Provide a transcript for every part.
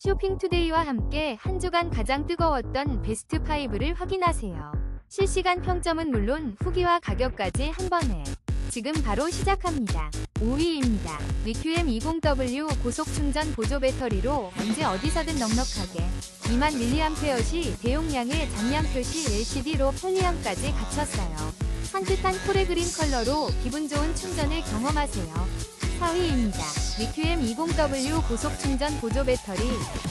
쇼핑투데이와 함께 한 주간 가장 뜨거웠던 베스트 5를 확인하세요. 실시간 평점은 물론 후기와 가격까지 한 번에 지금 바로 시작합니다. 5위입니다. 리큐엠 20W 고속 충전 보조 배터리로 언제 어디서든 넉넉하게 2만 mAh 대용량의 잔량 표시 LCD로 편리함까지 갖췄어요. 산뜻한 코레그린 컬러로 기분 좋은 충전을 경험하세요. 4위입니다. 리큐엠 20W 고속 충전 보조 배터리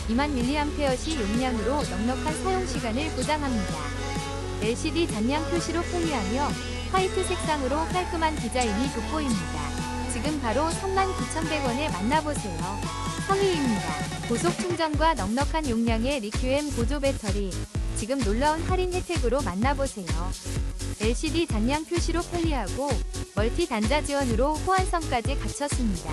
2만 mAh 용량으로 넉넉한 사용 시간을 보장합니다. LCD 잔량 표시로 편리하며 화이트 색상으로 깔끔한 디자인이 돋보입니다. 지금 바로 39,100원에 만나보세요. 3위입니다. 고속 충전과 넉넉한 용량의 리큐엠 보조 배터리 지금 놀라운 할인 혜택으로 만나보세요. LCD 잔량 표시로 편리하고 멀티 단자 지원으로 호환성까지 갖췄습니다.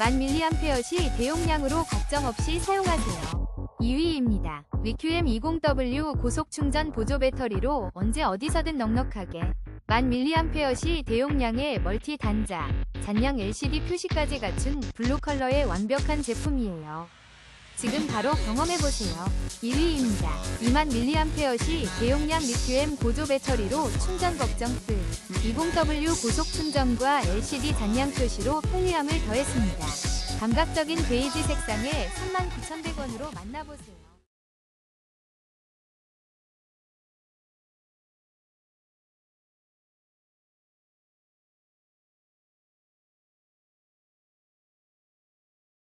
만 mAh 대용량으로 걱정 없이 사용하세요. 2위입니다. 리큐엠 20W 고속 충전 보조 배터리로 언제 어디서든 넉넉하게 만 mAh 대용량의 멀티 단자, 잔량 LCD 표시까지 갖춘 블루 컬러의 완벽한 제품이에요. 지금 바로 경험해보세요. 1위입니다. 2만 mAh 대용량 리큐엠 보조 배터리로 충전 걱정 끝. 20W 고속 충전과 LCD 잔량 표시로 편리함을 더했습니다. 감각적인 베이지 색상의 39,100원으로 만나보세요.